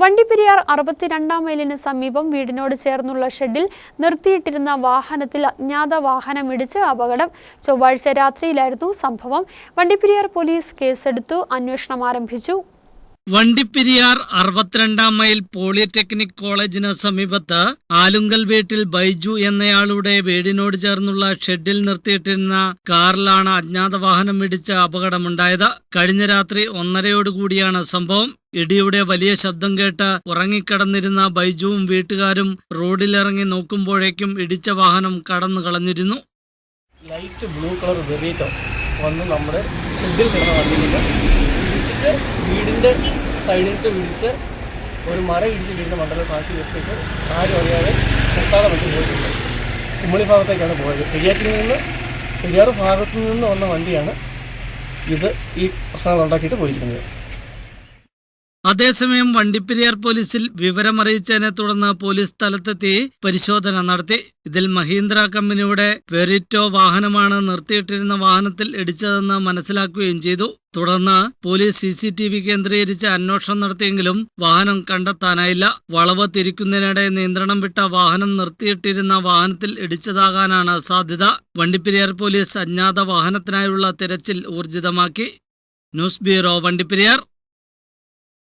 വണ്ടിപ്പെരിയാർ അറുപത്തിരണ്ടാം മൈലിന് സമീപം വീടിനോട് ചേർന്നുള്ള ഷെഡിൽ നിർത്തിയിട്ടിരുന്ന വാഹനത്തിൽ അജ്ഞാത വാഹനം ഇടിച്ച് അപകടം. ചൊവ്വാഴ്ച രാത്രിയിലായിരുന്നു സംഭവം. വണ്ടിപ്പെരിയാർ പോലീസ് കേസെടുത്തു. അന്വേഷണം ആരംഭിച്ചു. വണ്ടിപ്പെരിയാർ അറുപത്തിരണ്ടാം മൈൽ പോളിടെക്നിക് കോളേജിന് സമീപത്ത് ആലുങ്കൽ വീട്ടിൽ ബൈജു എന്നയാളുടെ വീടിനോട് ചേർന്നുള്ള ഷെഡിൽ നിർത്തിയിട്ടിരുന്ന കാറിലാണ് അജ്ഞാത വാഹനം ഇടിച്ച അപകടമുണ്ടായത്. കഴിഞ്ഞ രാത്രി ഒന്നരയോടുകൂടിയാണ് സംഭവം. ഇടിയുടെ വലിയ ശബ്ദം കേട്ട് ഉറങ്ങിക്കിടന്നിരുന്ന ബൈജുവും വീട്ടുകാരും റോഡിലിറങ്ങി നോക്കുമ്പോഴേക്കും ഇടിച്ച വാഹനം കടന്നു കളഞ്ഞിരുന്നു. ലൈറ്റ് ബ്ലൂ കളർ വന്ന് നമ്മുടെ ഷെഡിൽ കിടന്ന വണ്ടിയിൽ ഇടിച്ചിട്ട് വീടിന്റെ സൈഡിലത്തെ ഇടിച്ച് ഒരു മരം ഇടിച്ച് വീടിന്റെ മണ്ഡലം താക്കി നിർത്തിയിട്ട് ആരും അറിയാതെ നിർത്താതെ വണ്ടി പോയിട്ടുണ്ട്. കുമ്മളി ഭാഗത്തേക്കാണ് പോയത്. പെരിയാറ്റിൽ നിന്ന് പെരിയാറ് ഭാഗത്തു നിന്ന് വന്ന വണ്ടിയാണ് ഇത് ഈ പ്രശ്നങ്ങൾ ഉണ്ടാക്കിയിട്ട് പോയിരിക്കുന്നത്. അതേസമയം വണ്ടിപ്പെരിയാർ പോലീസിൽ വിവരമറിയിച്ചതിനെ തുടർന്ന് പോലീസ് സ്ഥലത്തെത്തി പരിശോധന നടത്തി. ഇതിൽ മഹീന്ദ്ര കമ്പനിയുടെ വെറിറ്റോ വാഹനമാണ് നിർത്തിയിട്ടിരുന്ന വാഹനത്തിൽ ഇടിച്ചതെന്ന് മനസ്സിലാക്കുകയും ചെയ്തു. തുടർന്ന് police C C T V കേന്ദ്രീകരിച്ച് അന്വേഷണം നടത്തിയെങ്കിലും വാഹനം കണ്ടെത്താനായില്ല. വളവ് തിരിക്കുന്നതിനിടെ നിയന്ത്രണം വിട്ട വാഹനം നിർത്തിയിട്ടിരുന്ന വാഹനത്തിൽ ഇടിച്ചതാകാനാണ് സാധ്യത. വണ്ടിപ്പെരിയാർ പോലീസ് അജ്ഞാത വാഹനത്തിനായുള്ള തിരച്ചിൽ ഊർജിതമാക്കി. News bureau Vandiperiyar.